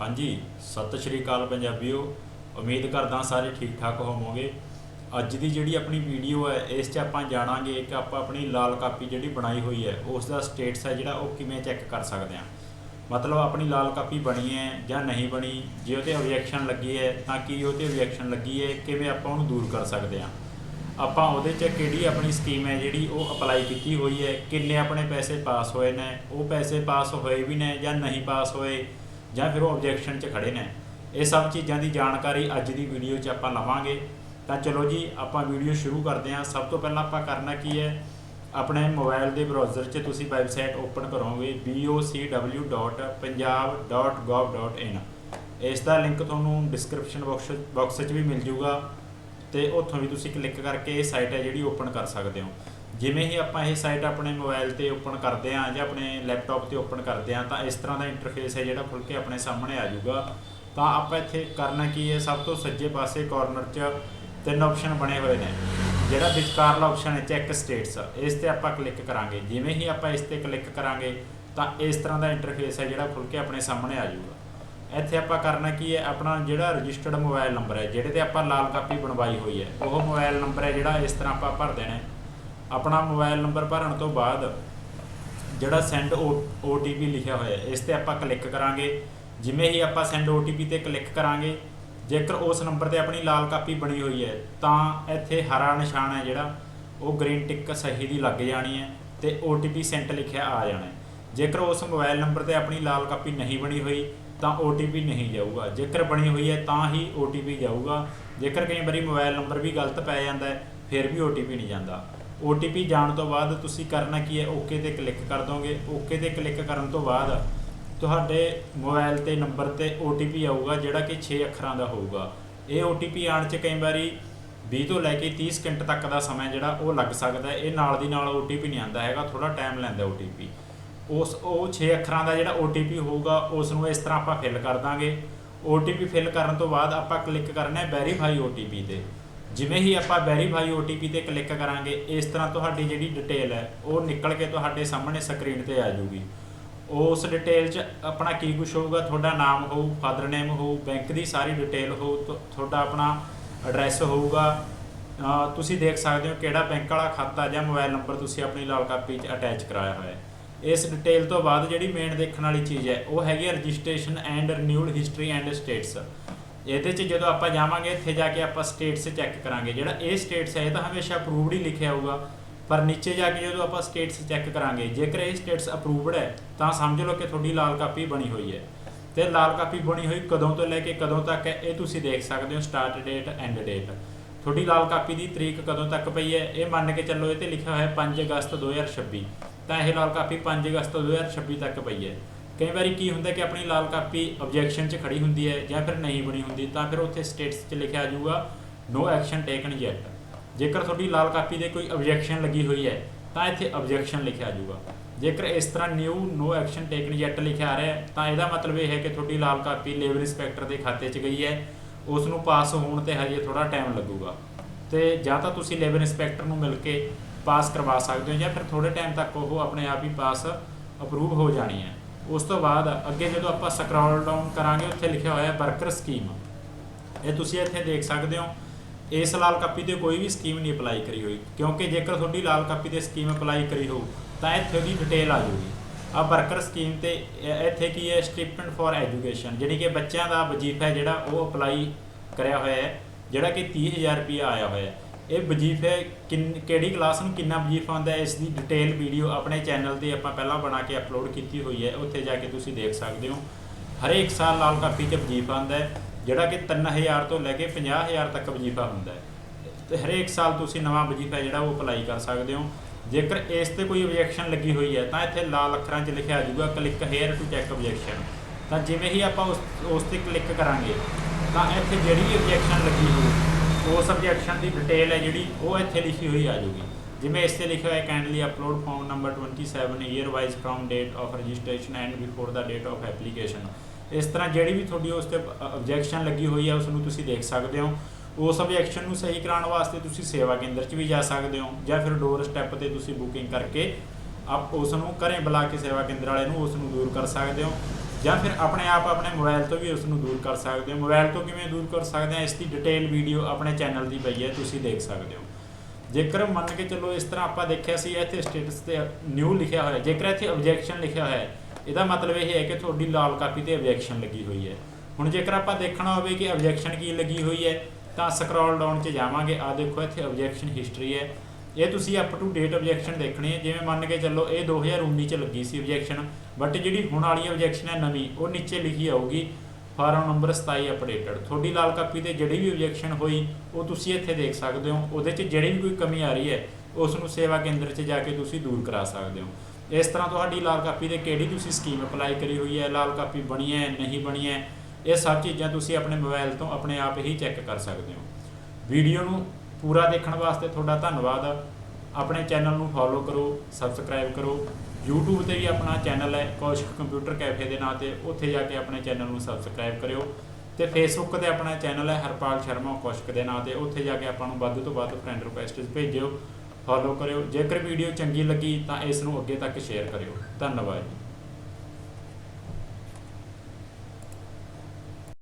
ਹਾਂਜੀ, ਸਤਿ ਸ਼੍ਰੀ ਅਕਾਲ ਪੰਜਾਬੀਓ। ਉਮੀਦ ਕਰਦਾ ਸਾਰੇ ਠੀਕ ਠਾਕ ਹੋਵੋਗੇ। ਅੱਜ ਦੀ ਜਿਹੜੀ ਆਪਣੀ ਵੀਡੀਓ ਹੈ, ਇਸ 'ਚ ਆਪਾਂ ਜਾਣਾਂਗੇ ਕਿ ਆਪਾਂ ਆਪਣੀ ਲਾਲ ਕਾਪੀ ਜਿਹੜੀ ਬਣਾਈ ਹੋਈ ਹੈ, ਉਸ ਦਾ ਸਟੇਟਸ ਹੈ ਜਿਹੜਾ ਉਹ ਕਿਵੇਂ ਚੈੱਕ ਕਰ ਸਕਦੇ ਹਾਂ। ਮਤਲਬ ਆਪਣੀ ਲਾਲ ਕਾਪੀ ਬਣੀ ਹੈ ਜਾਂ ਨਹੀਂ ਬਣੀ, ਜੇ ਉਹ ਤੇ ਆਬਜੈਕਸ਼ਨ ਲੱਗੀ ਹੈ, ਤਾਂ ਕੀ ਉਹ ਤੇ ਆਬਜੈਕਸ਼ਨ ਲੱਗੀ ਹੈ, ਕਿਵੇਂ ਆਪਾਂ ਉਹਨੂੰ ਦੂਰ ਕਰ ਸਕਦੇ ਹਾਂ। ਆਪਾਂ ਉਹਦੇ 'ਚ ਕਿਹੜੀ ਆਪਣੀ ਸਕੀਮ ਹੈ ਜਿਹੜੀ ਉਹ ਅਪਲਾਈ ਕੀਤੀ ਹੋਈ ਹੈ, ਕਿੰਨੇ ਆਪਣੇ ਪੈਸੇ ਪਾਸ ਹੋਏ ਨੇ, ਉਹ ਪੈਸੇ ਪਾਸ ਹੋਏ ਵੀ ਨੇ ਜਾਂ ਨਹੀਂ ਪਾਸ ਹੋਏ ਜਾਂ ਫਿਰ ਉਹ ਆਬਜੈਕਸ਼ਨ 'ਚ ਖੜੇ ਨੇ। ਇਹ ਸਭ ਚੀਜ਼ਾਂ ਦੀ ਜਾਣਕਾਰੀ ਅੱਜ ਦੀ ਵੀਡੀਓ 'ਚ ਆਪਾਂ ਲਵਾਂਗੇ। ਤਾਂ ਚਲੋ ਜੀ, ਆਪਾਂ ਵੀਡੀਓ ਸ਼ੁਰੂ ਕਰਦੇ ਹਾਂ। ਸਭ ਤੋਂ ਪਹਿਲਾਂ ਆਪਾਂ ਕਰਨਾ ਕੀ ਹੈ? ਆਪਣੇ ਮੋਬਾਈਲ ਦੇ ਬ੍ਰਾਊਜ਼ਰ 'ਚ ਤੁਸੀਂ ਵੈਬਸਾਈਟ ਓਪਨ ਕਰੋਗੇ bocw.punjab.gov.in ਇਸ ਦਾ ਲਿੰਕ ਤੁਹਾਨੂੰ ਡਿਸਕ੍ਰਿਪਸ਼ਨ ਬਾਕਸ ਬਾਕਸ 'ਚ ਵੀ ਮਿਲ ਜਾਊਗਾ। ਤੇ ਉੱਥੋਂ ਵੀ ਤੁਸੀਂ ਕਲਿੱਕ ਕਰਕੇ ਇਹ ਸਾਈਟ ਹੈ ਜਿਹੜੀ ਓਪਨ ਕਰ ਸਕਦੇ ਹੋ। ਜਿਵੇਂ ਹੀ ਆਪਾਂ ਇਹ ਸਾਈਟ ਆਪਣੇ ਮੋਬਾਈਲ ਤੇ ਓਪਨ ਕਰਦੇ ਹਾਂ ਜਾਂ ਆਪਣੇ ਲੈਪਟਾਪ ਤੇ ਓਪਨ ਕਰਦੇ ਹਾਂ, ਤਾਂ ਇਸ ਤਰ੍ਹਾਂ ਦਾ ਇੰਟਰਫੇਸ ਹੈ ਜਿਹੜਾ ਖੁੱਲ ਕੇ ਆਪਣੇ ਸਾਹਮਣੇ ਆ ਜਾਊਗਾ। ਤਾਂ ਆਪਾਂ ਇੱਥੇ ਕਰਨਾ ਕੀ ਹੈ, ਸਭ ਤੋਂ ਸੱਜੇ ਪਾਸੇ ਕਾਰਨਰ 'ਚ ਤਿੰਨ ਆਪਸ਼ਨ ਬਣੇ ਹੋਏ ਨੇ। ਜਿਹੜਾ ਵਿਚਕਾਰਲਾ ਆਪਸ਼ਨ ਹੈ ਚੈੱਕ ਸਟੇਟਸ ਇਸ ਤੇ ਆਪਾਂ ਕਲਿੱਕ ਕਰਾਂਗੇ। ਜਿਵੇਂ ਹੀ ਆਪਾਂ ਇਸ ਤੇ ਕਲਿੱਕ ਕਰਾਂਗੇ, ਤਾਂ ਇਸ ਤਰ੍ਹਾਂ ਦਾ ਇੰਟਰਫੇਸ ਹੈ ਜਿਹੜਾ ਖੁੱਲ ਕੇ ਆਪਣੇ ਸਾਹਮਣੇ ਆ ਜਾਊਗਾ। ਇੱਥੇ ਆਪਾਂ ਕਰਨਾ ਕੀ ਹੈ, ਆਪਣਾ ਜਿਹੜਾ ਰਜਿਸਟਰਡ ਮੋਬਾਈਲ ਨੰਬਰ ਹੈ, ਜਿਹੜੇ ਤੇ ਆਪਾਂ ਲਾਲ ਕਾਪੀ ਬਣਵਾਈ ਹੋਈ ਹੈ, ਉਹ ਮੋਬਾਈਲ ਨੰਬਰ ਹੈ ਜਿਹੜਾ ਇਸ ਤਰ੍ਹਾਂ ਆਪਾਂ ਭਰ ਦੇਣਾ ਆਪਣਾ ਮੋਬਾਈਲ ਨੰਬਰ ਭਰਨ ਤੋਂ ਬਾਅਦ ਜਿਹੜਾ ਸੈਂਡ OTP ਲਿਖਿਆ ਹੋਇਆ ਹੈ, ਇਸ ਤੇ ਆਪਾਂ ਕਲਿੱਕ ਕਰਾਂਗੇ। ਜਿਵੇਂ ਹੀ ਆਪਾਂ ਸੈਂਡ OTP ਤੇ ਕਲਿੱਕ ਕਰਾਂਗੇ, ਜੇਕਰ ਉਸ ਨੰਬਰ ਤੇ ਆਪਣੀ ਲਾਲ ਕਾਪੀ ਬਣੀ ਹੋਈ ਹੈ, ਤਾਂ ਇੱਥੇ ਹਰਾ ਨਿਸ਼ਾਨ ਹੈ ਜਿਹੜਾ, ਉਹ ਗ੍ਰੀਨ ਟਿਕ ਸਹੀ ਦੀ ਲੱਗ ਜਾਣੀ ਹੈ ਤੇ OTP ਸੈਂਟ ਲਿਖਿਆ ਆ ਜਾਣਾ ਜੇਕਰ ਉਸ ਮੋਬਾਈਲ ਨੰਬਰ ਤੇ ਆਪਣੀ ਲਾਲ ਕਾਪੀ ਨਹੀਂ ਬਣੀ ਹੋਈ, ਤਾਂ OTP ਨਹੀਂ ਜਾਊਗਾ। ਜੇਕਰ ਬਣੀ ਹੋਈ ਹੈ, ਤਾਂ ਹੀ OTP ਜਾਊਗਾ। ਜੇਕਰ ਕਈ ਵਾਰੀ ਮੋਬਾਈਲ ਨੰਬਰ ਵੀ ਗਲਤ ਪੈ ਜਾਂਦਾ ਹੈ, ਫਿਰ ਵੀ OTP ਨਹੀਂ ਜਾਂਦਾ। OTP ਜਾਣ ਤੋਂ ਬਾਅਦ ਤੁਸੀਂ ਕਰਨਾ ਕੀ ਹੈ? ਓਕੇ ਤੇ ਕਲਿੱਕ ਕਰ ਦੋਗੇ। ਓਕੇ ਤੇ ਕਲਿੱਕ ਕਰਨ ਤੋਂ ਬਾਅਦ ਤੁਹਾਡੇ ਮੋਬਾਈਲ ਤੇ ਨੰਬਰ ਤੇ OTP ਆਊਗਾ, ਜਿਹੜਾ ਕਿ 6 ਅੱਖਰਾਂ ਦਾ ਹੋਊਗਾ। ਇਹ OTP ਆਉਣ 'ਚ ਕਈ ਵਾਰੀ 20 ਤੋਂ ਲੈ ਕੇ 30 ਸਕਿੰਟ ਤੱਕ ਦਾ ਸਮਾਂ ਜਿਹੜਾ ਉਹ ਲੱਗ ਸਕਦਾ ਇਹ ਨਾਲ ਦੀ ਨਾਲ OTP ਨਹੀਂ ਆਉਂਦਾ ਹੈਗਾ ਥੋੜਾ ਟਾਈਮ ਲੈਂਦਾ OTP ਉਸ, ਉਹ 6 ਅੱਖਰਾਂ ਦਾ ਜਿਹੜਾ OTP ਹੋਊਗਾ ਉਸ ਨੂੰ ਇਸ ਤਰ੍ਹਾਂ ਆਪਾਂ ਫਿਲ ਕਰ ਦਾਂਗੇ। OTP ਫਿਲ ਕਰਨ ਤੋਂ ਬਾਅਦ ਆਪਾਂ ਕਲਿੱਕ ਕਰਨਾ ਹੈ ਵੈਰੀਫਾਈ OTP ਤੇ। ਜਿਵੇਂ ਹੀ ਆਪਾਂ ਵੈਰੀਫਾਈ OTP ਤੇ ਕਲਿੱਕ ਕਰਾਂਗੇ, ਇਸ ਤਰ੍ਹਾਂ ਤੁਹਾਡੀ ਜਿਹੜੀ ਡਿਟੇਲ ਹੈ, ਉਹ ਨਿਕਲ ਕੇ ਤੁਹਾਡੇ ਸਾਹਮਣੇ ਸਕਰੀਨ ਤੇ ਆ ਜਾਊਗੀ। ਉਸ ਡਿਟੇਲ 'ਚ ਆਪਣਾ ਕੀ ਕੁਝ ਹੋਊਗਾ? ਤੁਹਾਡਾ ਨਾਮ ਹੋਊ ਫਾਦਰ ਨੇਮ ਹੋਊ ਬੈਂਕ ਦੀ ਸਾਰੀ ਡਿਟੇਲ ਹੋਊ ਤੁਹਾਡਾ ਆਪਣਾ ਐਡਰੈਸ ਹੋਊਗਾ। ਤੁਸੀਂ ਦੇਖ ਸਕਦੇ ਹੋ ਕਿਹੜਾ ਬੈਂਕ ਵਾਲਾ ਖਾਤਾ ਜਾਂ ਮੋਬਾਈਲ ਨੰਬਰ ਤੁਸੀਂ ਆਪਣੀ ਲਾਲ ਕਾਪੀ 'ਚ ਅਟੈਚ ਕਰਾਇਆ ਹੋਇਆ ਹੈ। ਇਸ ਡਿਟੇਲ ਤੋਂ ਬਾਅਦ ਜਿਹੜੀ ਮੇਨ ਦੇਖਣ ਵਾਲੀ ਚੀਜ਼ ਹੈ, ਉਹ ਹੈਗੀ registration and renewal history and status ਇਹਦੇ 'ਚ ਜਦੋਂ ਆਪਾਂ ਜਾਵਾਂਗੇ, ਇੱਥੇ ਜਾ ਕੇ ਆਪਾਂ ਸਟੇਟਸ ਚੈੱਕ ਕਰਾਂਗੇ। ਜਿਹੜਾ ਇਹ ਸਟੇਟਸ ਹੈ, ਇਹ ਤਾਂ ਹਮੇਸ਼ਾ ਅਪਰੂਵਡ ਹੀ ਲਿਖਿਆ ਹੋਊਗਾ। ਪਰ ਨੀਚੇ ਜਾ ਕੇ ਜਦੋਂ ਆਪਾਂ ਸਟੇਟਸ ਚੈੱਕ ਕਰਾਂਗੇ, ਜੇਕਰ ਇਹ ਸਟੇਟਸ ਅਪਰੂਵਡ ਹੈ, ਤਾਂ ਸਮਝ ਲਓ ਕਿ ਤੁਹਾਡੀ ਲਾਲ ਕਾਪੀ ਬਣੀ ਹੋਈ ਹੈ। ਤੇ ਲਾਲ ਕਾਪੀ ਬਣੀ ਹੋਈ ਕਦੋਂ ਤੋਂ ਲੈ ਕੇ ਕਦੋਂ ਤੱਕ ਹੈ, ਇਹ ਤੁਸੀਂ ਦੇਖ ਸਕਦੇ ਹੋ ਸਟਾਰਟ ਡੇਟ ਐਂਡ ਡੇਟ ਤੁਹਾਡੀ ਲਾਲ ਕਾਪੀ ਦੀ ਤਰੀਕ ਕਦੋਂ ਤੱਕ ਪਈ ਹੈ, ਇਹ ਮੰਨ ਕੇ ਚੱਲੋ, ਇਹ ਤੇ ਲਿਖਿਆ ਹੋਇਆ ਹੈ 5 ਅਗਸਤ 2026 ਤਾਂ ਇਹ ਲਾਲ ਕਾਪੀ 5 ਅਗਸਤ 2026 ਤੱਕ ਪਈ ਹੈ। ਕਈ ਵਾਰੀ ਕੀ ਹੁੰਦਾ ਕਿ ਆਪਣੀ ਲਾਲ ਕਾਪੀ ਆਬਜੈਕਸ਼ਨ 'ਚ ਖੜੀ ਹੁੰਦੀ ਹੈ ਜਾਂ ਫਿਰ ਨਹੀਂ ਬਣੀ ਹੁੰਦੀ, ਤਾਂ ਫਿਰ ਉੱਥੇ ਸਟੇਟਸ 'ਚ ਲਿਖਿਆ ਆ ਜਾਊਗਾ ਨੋ ਐਕਸ਼ਨ ਟੇਕਨ ਯੈਟ ਜੇਕਰ ਤੁਹਾਡੀ ਲਾਲ ਕਾਪੀ ਦੇ ਕੋਈ ਆਬਜੈਕਸ਼ਨ ਲੱਗੀ ਹੋਈ ਹੈ, ਤਾਂ ਇੱਥੇ ਆਬਜੈਕਸ਼ਨ ਲਿਖਿਆ ਜਾਊਗਾ। ਜੇਕਰ ਇਸ ਤਰ੍ਹਾਂ new no action taken yet ਲਿਖਿਆ ਆ ਰਿਹਾ ਤਾਂ ਇਹਦਾ ਮਤਲਬ ਇਹ ਹੈ ਕਿ ਤੁਹਾਡੀ ਲਾਲ ਕਾਪੀ ਲੇਬਰ ਇੰਸਪੈਕਟਰ ਦੇ ਖਾਤੇ 'ਚ ਗਈ ਹੈ ਉਸ ਨੂੰ ਪਾਸ ਹੋਣ ਤੇ ਹਜੇ ਥੋੜਾ ਟਾਈਮ ਲੱਗੂਗਾ। ਤੇ ਜਾਂ ਤਾਂ ਤੁਸੀਂ ਲੇਬਰ ਇੰਸਪੈਕਟਰ ਨੂੰ ਮਿਲ ਕੇ ਪਾਸ ਕਰਵਾ ਸਕਦੇ ਹੋ ਜਾਂ ਫਿਰ ਥੋੜੇ ਟਾਈਮ ਤੱਕ ਉਹ ਆਪਣੇ ਆਪ ਹੀ ਪਾਸ ਅਪਰੂਵ ਹੋ ਜਾਣੀ ਹੈ। ਉਸ ਤੋਂ ਬਾਅਦ ਅੱਗੇ ਜਦੋਂ ਆਪਾਂ ਸਕਰੋਲ ਡਾਊਨ ਕਰਾਂਗੇ, ਉੱਥੇ ਲਿਖਿਆ ਹੋਇਆ ਹੈ ਵਰਕਰ ਸਕੀਮ ਇਹ ਤੁਸੀਂ ਇੱਥੇ ਦੇਖ ਸਕਦੇ ਹੋ, ਇਸ ਲਾਲ ਕਾਪੀ ਤੇ ਕੋਈ ਵੀ ਸਕੀਮ ਨਹੀਂ ਅਪਲਾਈ ਕਰੀ ਹੋਈ। ਕਿਉਂਕਿ ਜੇਕਰ ਤੁਹਾਡੀ ਲਾਲ ਕਾਪੀ ਤੇ ਸਕੀਮ ਅਪਲਾਈ ਕਰੀ ਹੋ ਤਾਂ ਇੱਥੇ ਦੀ ਡਿਟੇਲ ਆ ਜਾਊਗੀ। ਆ ਵਰਕਰ ਸਕੀਮ ਤੇ ਇੱਥੇ ਕੀ ਹੈ? ਸਟਿਪੈਂਡ ਫॉर ਐਜੂਕੇਸ਼ਨ ਜਿਹੜੀ ਕਿ ਬੱਚਿਆਂ ਦਾ ਵਜ਼ੀਫਾ ਜਿਹੜਾ ਉਹ ਅਪਲਾਈ ਕਰਿਆ ਹੋਇਆ ਹੈ, ਜਿਹੜਾ ਕਿ 30000 ਰੁਪਏ ਆਇਆ ਹੋਇਆ ਹੈ। ਇਹ ਵਜ਼ੀਫੇ ਕਿੰਨ, ਕਿਹੜੀ ਕਲਾਸ ਨੂੰ ਕਿੰਨਾ ਵਜ਼ੀਫਾ ਆਉਂਦਾ ਹੈ, ਇਸ ਦੀ ਡਿਟੇਲ ਵੀਡੀਓ ਆਪਣੇ ਚੈਨਲ ਤੇ ਆਪਾਂ ਪਹਿਲਾਂ ਬਣਾ ਕੇ ਅਪਲੋਡ ਕੀਤੀ ਹੋਈ ਹੈ, ਉੱਥੇ ਜਾ ਕੇ ਤੁਸੀਂ ਦੇਖ ਸਕਦੇ ਹੋ। ਹਰੇਕ ਸਾਲ ਲਾਲ ਕਾਪੀ 'ਚ ਵਜ਼ੀਫਾ ਆਉਂਦਾ ਹੈ, ਜਿਹੜਾ ਕਿ 3000 ਤੋਂ ਲੈ ਕੇ 50000 ਤੱਕ ਵਜ਼ੀਫਾ ਹੁੰਦਾ ਹੈ। ਤੇ ਹਰੇਕ ਸਾਲ ਤੁਸੀਂ ਨਵਾਂ ਵਜ਼ੀਫਾ ਜਿਹੜਾ ਉਹ ਅਪਲਾਈ ਕਰ ਸਕਦੇ ਹੋ। ਜੇਕਰ ਇਸ ਤੇ ਕੋਈ ਆਬਜੈਕਸ਼ਨ ਲੱਗੀ ਹੋਈ ਹੈ, ਤਾਂ ਇੱਥੇ ਲਾਲ ਅੱਖਰਾਂ 'ਚ ਲਿਖਿਆ ਜਾਊਗਾ click here to check objection ਤਾਂ ਜਿਵੇਂ ਹੀ ਆਪਾਂ ਉਸ ਉਸ ਤੇ ਕਲਿੱਕ ਕਰਾਂਗੇ, ਤਾਂ ਇੱਥੇ ਜਿਹੜੀ ਵੀ ਆਬਜੈਕਸ਼ਨ ਲੱਗੀ ਹੋਊ ਉਸ ਆਬਜੈਕਸ਼ਨ ਦੀ ਡਿਟੇਲ ਹੈ ਜਿਹੜੀ, ਉਹ ਇੱਥੇ ਲਿਖੀ ਹੋਈ ਆ ਜਾਊਗੀ। ਜਿਵੇਂ ਇਸ ਤੇ ਲਿਖਿਆ ਹੋਇਆ kindly upload form number 27 year wise from date of registration and before the date of application ਇਸ ਤਰ੍ਹਾਂ ਜਿਹੜੀ ਵੀ ਤੁਹਾਡੀ ਉਸ ਤੇ ਆਬਜੈਕਸ਼ਨ ਲੱਗੀ ਹੋਈ ਹੈ ਉਸ ਨੂੰ ਤੁਸੀਂ ਦੇਖ ਸਕਦੇ ਹੋ। ਉਸ ਆਬਜੈਕਸ਼ਨ ਨੂੰ ਸਹੀ ਕਰਾਉਣ ਵਾਸਤੇ ਤੁਸੀਂ ਸੇਵਾ ਕੇਂਦਰ 'ਚ ਵੀ ਜਾ ਸਕਦੇ ਹੋ, ਜਾਂ ਫਿਰ ਡੋਰ ਸਟੈਪ ਤੇ ਤੁਸੀਂ ਬੁਕਿੰਗ ਕਰਕੇ ਆਪ ਉਸ ਨੂੰ ਘਰੇ ਬੁਲਾ ਕੇ ਸੇਵਾ ਕੇਂਦਰ ਵਾਲੇ ਨੂੰ ਉਸ ਨੂੰ ਦੂਰ ਕਰ ਸਕਦੇ ਹੋ। ਜਾਂ ਫਿਰ ਆਪਣੇ ਆਪ ਆਪਣੇ ਮੋਬਾਈਲ ਤੋਂ ਵੀ ਉਸ ਨੂੰ ਦੂਰ ਕਰ ਸਕਦੇ ਹੋ। ਮੋਬਾਈਲ ਤੋਂ ਕਿਵੇਂ ਦੂਰ ਕਰ ਸਕਦੇ ਆ ਇਸ ਦੀ ਡਿਟੇਲ ਵੀਡੀਓ ਆਪਣੇ ਚੈਨਲ ਦੀ ਪਈ ਹੈ, ਤੁਸੀਂ ਦੇਖ ਸਕਦੇ ਹੋ। ਜੇਕਰ ਮੰਨ ਕੇ ਚੱਲੋ ਇਸ ਤਰ੍ਹਾਂ ਆਪਾਂ ਦੇਖਿਆ ਸੀ, ਇੱਥੇ ਸਟੇਟਸ ਤੇ ਨਿਊ ਲਿਖਿਆ ਹੋਇਆ ਜੇਕਰ ਇੱਥੇ ਆਬਜੈਕਸ਼ਨ ਲਿਖਿਆ ਹੋਇਆ ਹੈ, ਇਹਦਾ ਮਤਲਬ ਇਹ ਹੈ ਕਿ ਤੁਹਾਡੀ ਲਾਲ ਕਾਪੀ ਤੇ ਆਬਜੈਕਸ਼ਨ ਲੱਗੀ ਹੋਈ ਹੈ। ਹੁਣ ਜੇਕਰ ਆਪਾਂ ਦੇਖਣਾ ਹੋਵੇ ਕਿ ਆਬਜੈਕਸ਼ਨ ਕੀ ਲੱਗੀ ਹੋਈ ਹੈ, ਤਾਂ ਸਕਰੋਲ ਡਾਊਨ 'ਚ ਜਾਵਾਂਗੇ। ਆ ਦੇਖੋ, ਇੱਥੇ ਆਬਜੈਕਸ਼ਨ ਹਿਸਟਰੀ ਹੈ। ਇਹ ਤੁਸੀਂ ਅਪ ਟੂ ਡੇਟ ਆਬਜੈਕਸ਼ਨ ਦੇਖਣੀ ਹੈ। ਜਿਵੇਂ ਮੰਨ ਕੇ ਚੱਲੋ, ਇਹ 2019 ਚ ਲੱਗੀ ਸੀ ਆਬਜੈਕਸ਼ਨ ਬਟ ਜਿਹੜੀ ਹੁਣ ਵਾਲੀ ਆਬਜੈਕਸ਼ਨ ਹੈ ਨਵੀਂ, ਉਹ ਨੀਚੇ ਲਿਖੀ ਆਊਗੀ, ਫਾਰਮ ਨੰਬਰ 27 ਅਪਡੇਟਡ ਤੁਹਾਡੀ ਲਾਲ ਕਾਪੀ ਤੇ ਜਿਹੜੀ ਵੀ ਆਬਜੈਕਸ਼ਨ ਹੋਈ, ਉਹ ਤੁਸੀਂ ਇੱਥੇ ਦੇਖ ਸਕਦੇ ਹੋ। ਉਹਦੇ 'ਚ ਜਿਹੜੀ ਵੀ ਕੋਈ ਕਮੀ ਆ ਰਹੀ ਹੈ, ਉਸ ਨੂੰ ਸੇਵਾ ਕੇਂਦਰ 'ਚ ਜਾ ਕੇ ਤੁਸੀਂ ਦੂਰ ਕਰਾ ਸਕਦੇ ਹੋ। ਇਸ ਤਰ੍ਹਾਂ ਤੁਹਾਡੀ ਲਾਲ ਕਾਪੀ ਤੇ ਕਿਹੜੀ ਤੁਸੀਂ ਸਕੀਮ ਅਪਲਾਈ ਕਰੀ ਹੋਈ ਹੈ, ਲਾਲ ਕਾਪੀ ਬਣੀ ਹੈ, ਨਹੀਂ ਬਣੀ ਹੈ, ਇਹ ਸਭ ਚੀਜ਼ਾਂ ਤੁਸੀਂ ਆਪਣੇ ਮੋਬਾਈਲ ਤੋਂ ਆਪਣੇ ਆਪ ਹੀ ਚੈੱਕ ਕਰ ਸਕਦੇ ਹੋ। ਵੀਡੀਓ ਨੂੰ ਪੂਰਾ ਦੇਖਣ ਵਾਸਤੇ ਤੁਹਾਡਾ ਧੰਨਵਾਦ। ਆਪਣੇ ਚੈਨਲ ਨੂੰ ਫੋਲੋ ਕਰੋ ਸਬਸਕ੍ਰਾਈਬ ਕਰੋ। YouTube ਤੇ ਵੀ ਆਪਣਾ ਚੈਨਲ ਹੈ, ਕੌਸ਼ਿਕ ਕੰਪਿਊਟਰ ਕੈਫੇ ਦੇ ਨਾਂ ਤੇ। ਉੱਥੇ ਜਾ ਕੇ ਆਪਣੇ ਚੈਨਲ ਨੂੰ ਸਬਸਕ੍ਰਾਈਬ ਕਰਿਓ। ਤੇ Facebook ਤੇ ਆਪਣਾ ਚੈਨਲ ਹੈ, ਹਰਪਾਲ ਸ਼ਰਮਾ ਕੌਸ਼ਿਕ ਦੇ ਨਾਂ ਤੇ। ਉੱਥੇ ਜਾ ਕੇ ਆਪਾਂ ਨੂੰ ਵੱਧ ਤੋਂ ਵੱਧ ਫਰੈਂਡ ਰਿਕੁਐਸਟਸ ਭੇਜਿਓ ਫੋਲੋ ਕਰਿਓ। ਜੇਕਰ ਵੀਡੀਓ ਚੰਗੀ ਲੱਗੀ ਤਾਂ ਇਸ ਨੂੰ ਅੱਗੇ ਤੱਕ ਸ਼ੇਅਰ ਕਰਿਓ। ਧੰਨਵਾਦ ਜੀ।